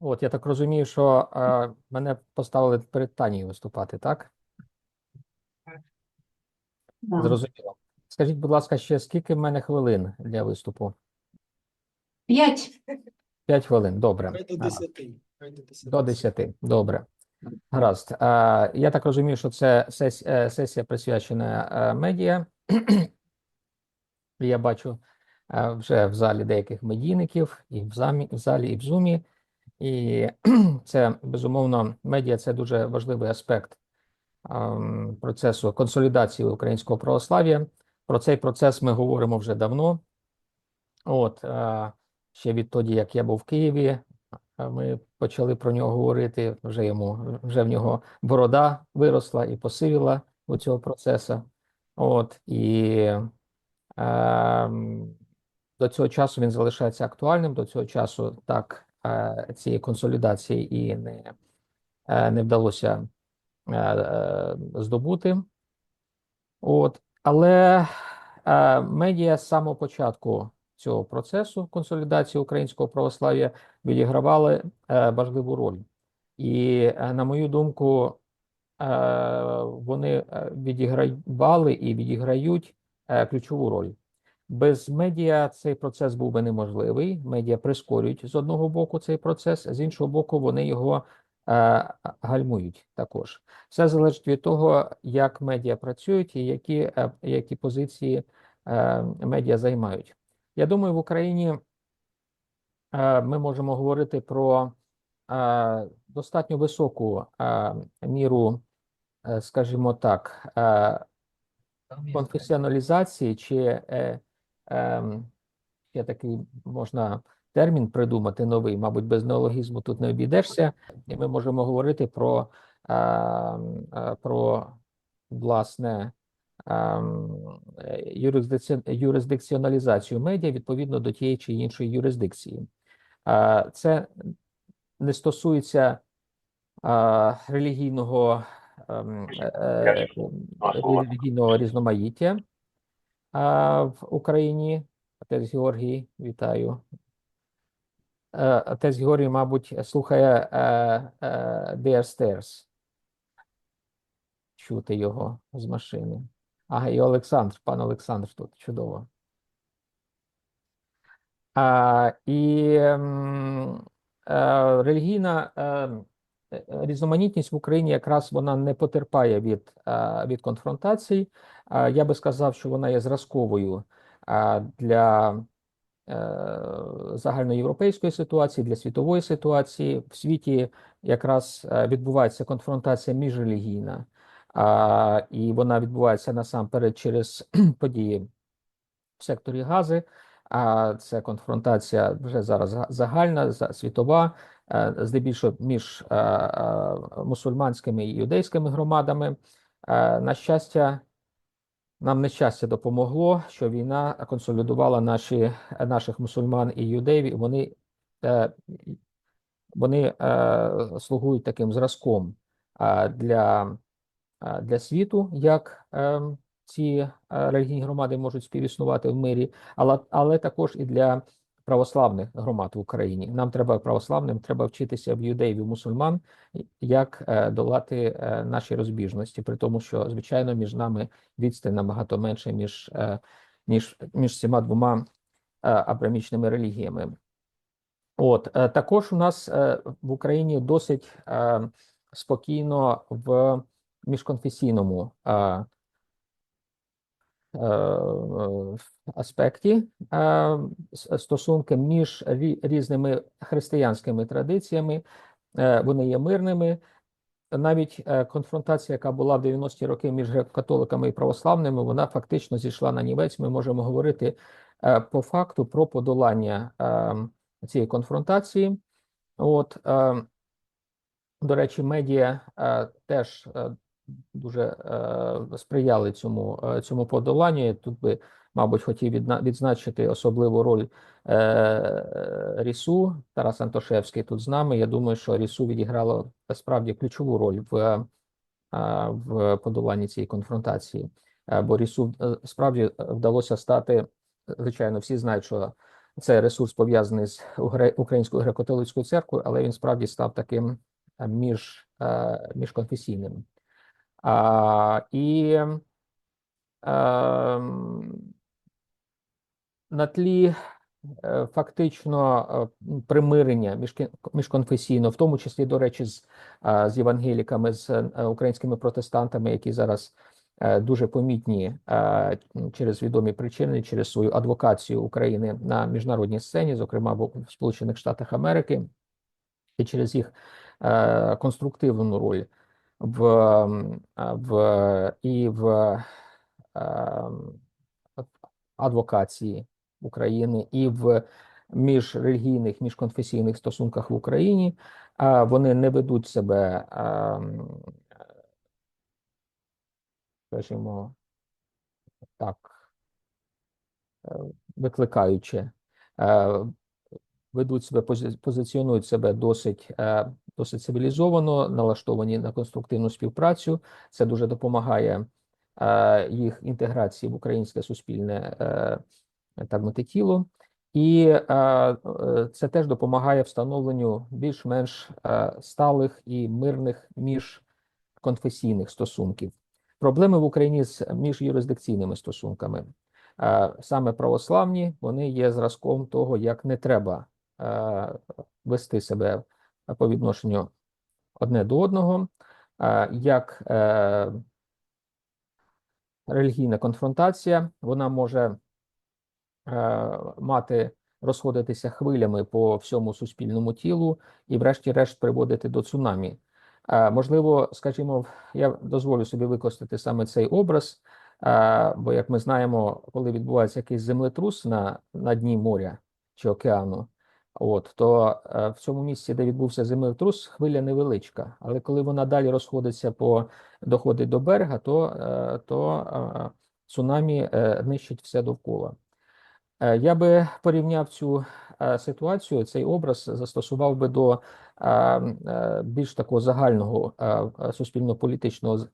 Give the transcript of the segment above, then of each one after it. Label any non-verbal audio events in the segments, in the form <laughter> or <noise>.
От, я так розумію, що е, мене поставили перед Танією виступати, так? Да. Зрозуміло. Скажіть, будь ласка, ще скільки в мене хвилин для виступу? П'ять. П'ять хвилин, добре. Хай до Ага. 10. Хай до 10. До 10, добре. Гаразд. Е, Я так розумію, що це сес- е, сесія присвячена е, медіа. Я бачу е, вже в залі деяких медійників, і в замі, в залі, і в зумі. І <clears throat> це, безумовно, медіа це дуже важливий аспект процесу консолідації українського православ'я. Про цей процес ми говоримо вже давно. От, е, ще відтоді, як я був в Києві, е, ми почали про нього говорити. Вже йому вже в нього борода виросла і посивіла у цього процесу. От, і ем, до цього часу він залишається актуальним. До цього часу так цієї консолідації і не, не вдалося здобути. От, але медіа з самого початку цього процесу консолідації українського православ'я відігравали важливу роль. І, на мою думку, вони відігравали і відіграють ключову роль. Без медіа цей процес був би неможливий. Медіа прискорюють з одного боку цей процес, з іншого боку, вони його е, гальмують також. Все залежить від того, як медіа працюють і які, е, які позиції е, медіа займають. Я думаю, в Україні е, ми можемо говорити про е, достатньо високу е, міру, е, скажімо так, е, конфесіоналізації чи е, ем, ще такий можна термін придумати новий, мабуть, без неологізму тут не обійдешся, і ми можемо говорити про, е, е, про власне ем, юрисдикціоналізацію медіа відповідно до тієї чи іншої юрисдикції. Е, Це не стосується е, релігійного ем, релігійного різноманіття а, в Україні. Отець Георгій, вітаю. Е, Отець Георгій, мабуть, слухає е, е, Stairs. Чути його з машини. Ага, і Олександр, пан Олександр тут, чудово. А, і ем, е, релігійна е, е, різноманітність в Україні якраз вона не потерпає від, е, від конфронтацій. Я би сказав, що вона є зразковою для е, загальноєвропейської ситуації, для світової ситуації. В світі якраз е, відбувається конфронтація міжрелігійна, і вона відбувається насамперед через <clears throat> події в секторі Гази. А це конфронтація вже зараз загальна, за- світова, е, здебільшого між е, е, мусульманськими і юдейськими громадами. Е, На щастя, нам нещастя допомогло, що війна консолідувала наші, наших мусульман і юдеїв. і Вони, е, вони е, слугують таким зразком е, для, е, для світу, як е, ці е, релігійні громади можуть співіснувати в мирі, але, але також і для православних громад в Україні. Нам треба православним, треба вчитися в юдеїв і мусульман, як е, долати е, наші розбіжності, при тому, що звичайно між нами відстань набагато менше, ніж, е, ніж між цими двома абрамічними релігіями. От також у нас в Україні досить спокійно в міжконфесійному аспекті е, стосунки між різними християнськими традиціями. Е, Вони є мирними. Навіть е, конфронтація, яка була в 90-ті роки між греко-католиками і православними, вона фактично зійшла на нівець. Ми можемо говорити е, по факту про подолання е, цієї конфронтації. От, е, до речі, медіа е, теж е, дуже е, сприяли цьому, е, цьому подоланню. Тут би, мабуть, хотів відна- відзначити особливу роль е, Рісу. Тарас Антошевський тут з нами. Я думаю, що Рісу відіграло справді ключову роль в, в подоланні цієї конфронтації. Бо Рісу справді вдалося стати, звичайно, всі знають, що Це ресурс пов'язаний з Українською греко-католицькою церквою, але він справді став таким між, міжконфесійним. А, і ем, на тлі е, фактично е, примирення міжконфесійно, в тому числі, до речі, з, е, з євангеліками, з українськими протестантами, які зараз дуже помітні через відомі причини, через свою адвокацію України на міжнародній сцені, зокрема в Сполучених Штатах Америки, і через їх конструктивну роль в, в і в адвокації України, і в міжрелігійних, міжконфесійних стосунках в Україні, вони не ведуть себе, скажімо так, е, викликаючи, е, ведуть себе, пози- позиціонують себе досить, е, досить цивілізовано, налаштовані на конструктивну співпрацю. Це дуже допомагає е, їх інтеграції в українське суспільне е, так мати тіло. І е, це теж допомагає встановленню більш-менш сталих і мирних міжконфесійних стосунків. Проблеми в Україні з міжюрисдикційними стосунками. Саме православні вони є зразком того, як не треба вести себе по відношенню одне до одного, як е, релігійна конфронтація, вона може е, мати розходитися хвилями по всьому суспільному тілу і, врешті-решт, приводити до цунамі. Можливо, скажімо, я дозволю собі використати саме цей образ, бо, як ми знаємо, коли відбувається якийсь землетрус на, на дні моря чи океану, от, то е, в цьому місці, де відбувся землетрус, хвиля невеличка, але коли вона далі розходиться по доходить до берега, то, е, то е, цунамі нищить все довкола. Я би порівняв цю ситуацію, цей образ застосував би до більш такого загального суспільно-політичного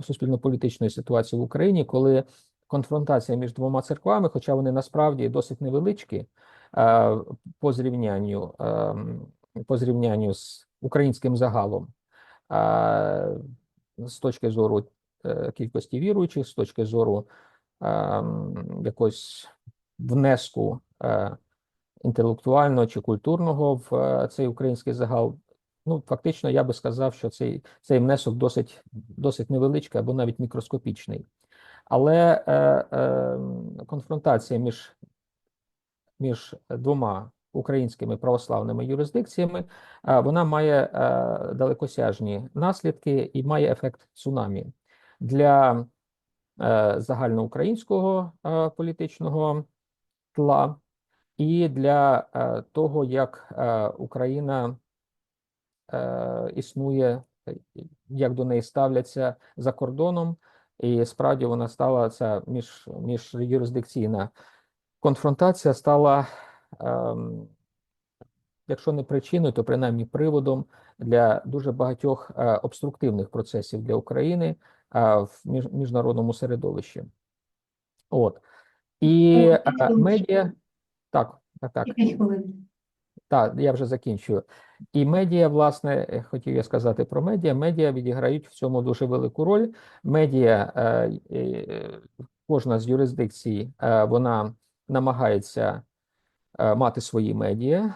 суспільно-політичної ситуації в Україні, коли конфронтація між двома церквами, хоча вони насправді досить невеличкі е, по зрівнянню, е, по зрівнянню з українським загалом, е, з точки зору е, кількості віруючих, з точки зору ем, якогось внеску інтелектуального чи культурного в цей український загал. Ну, фактично, я би сказав, що цей, цей внесок досить, досить невеличкий або навіть мікроскопічний. Але е, е, конфронтація між, між двома українськими православними юрисдикціями, е, вона має е, далекосяжні наслідки і має ефект цунамі. Для е, загальноукраїнського політичного тла і для того, як Україна існує, як до неї ставляться за кордоном, і справді вона стала ця між, міжюрисдикційна конфронтація стала, ем, якщо не причиною, то принаймні приводом для дуже багатьох е, обструктивних процесів для України е, в між, міжнародному середовищі. От. І Ну, е, медіа, так, так, так. Так, я вже закінчую. І медіа, власне, е, хотів я сказати про медіа. Медіа відіграють в цьому дуже велику роль. Медіа, е, е, кожна з юрисдикцій, вона намагається мати свої медіа,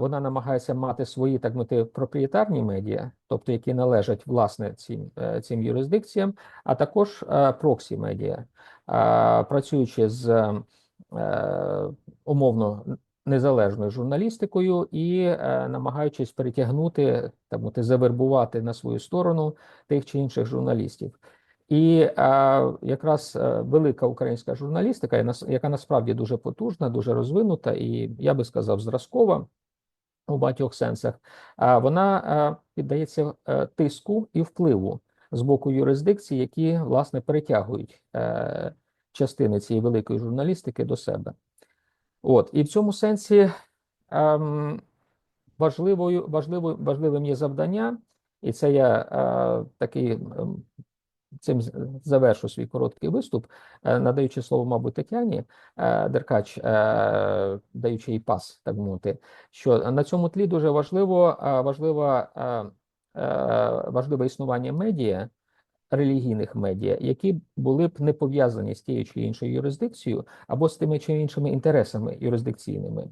вона намагається мати свої, так мовити, проприєтарні медіа, тобто які належать власне цим, цим юрисдикціям, а також проксі медіа, працюючи з умовно незалежною журналістикою і е, намагаючись перетягнути мовити, завербувати на свою сторону тих чи інших журналістів. І е, якраз е, велика українська журналістика, яка насправді дуже потужна, дуже розвинута, і я би сказав, зразкова у багатьох сенсах, а вона е, піддається е, тиску і впливу з боку юрисдикцій, які власне перетягують е, частини цієї великої журналістики до себе. От і в цьому сенсі ем, важливою, важливою, важливим є завдання, і це я е, такий ем, цим завершу свій короткий виступ, е, надаючи слово, мабуть, Тетяні е, Деркач, е, даючи їй пас, так мовити, що на цьому тлі дуже важливо, е, важлива, е, е, важливе існування медіа, релігійних медіа, які були б не пов'язані з тією чи іншою юрисдикцією або з тими чи іншими інтересами юрисдикційними.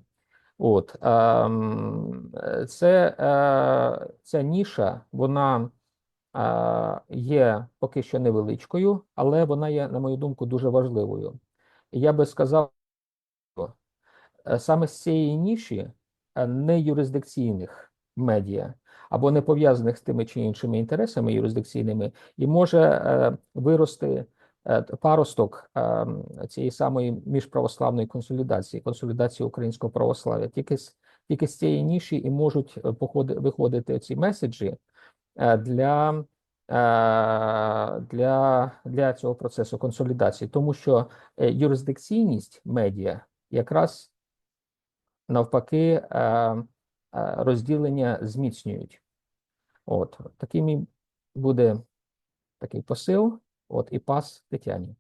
От ем, це е, ця ніша, вона е, є поки що невеличкою, але вона є, на мою думку, дуже важливою. Я би сказав, е, саме з цієї ніші не юрисдикційних медіа або не пов'язаних з тими чи іншими інтересами юрисдикційними, і може е, вирости е, паросток е, цієї самої міжправославної консолідації, консолідації українського православ'я. Тільки з тільки з цієї ніші і можуть виходити ці меседжі для, для, для цього процесу консолідації, тому що юрисдикційність медіа якраз навпаки розділення зміцнюють. От Такий мій буде такий посил. От і пас Тетяні.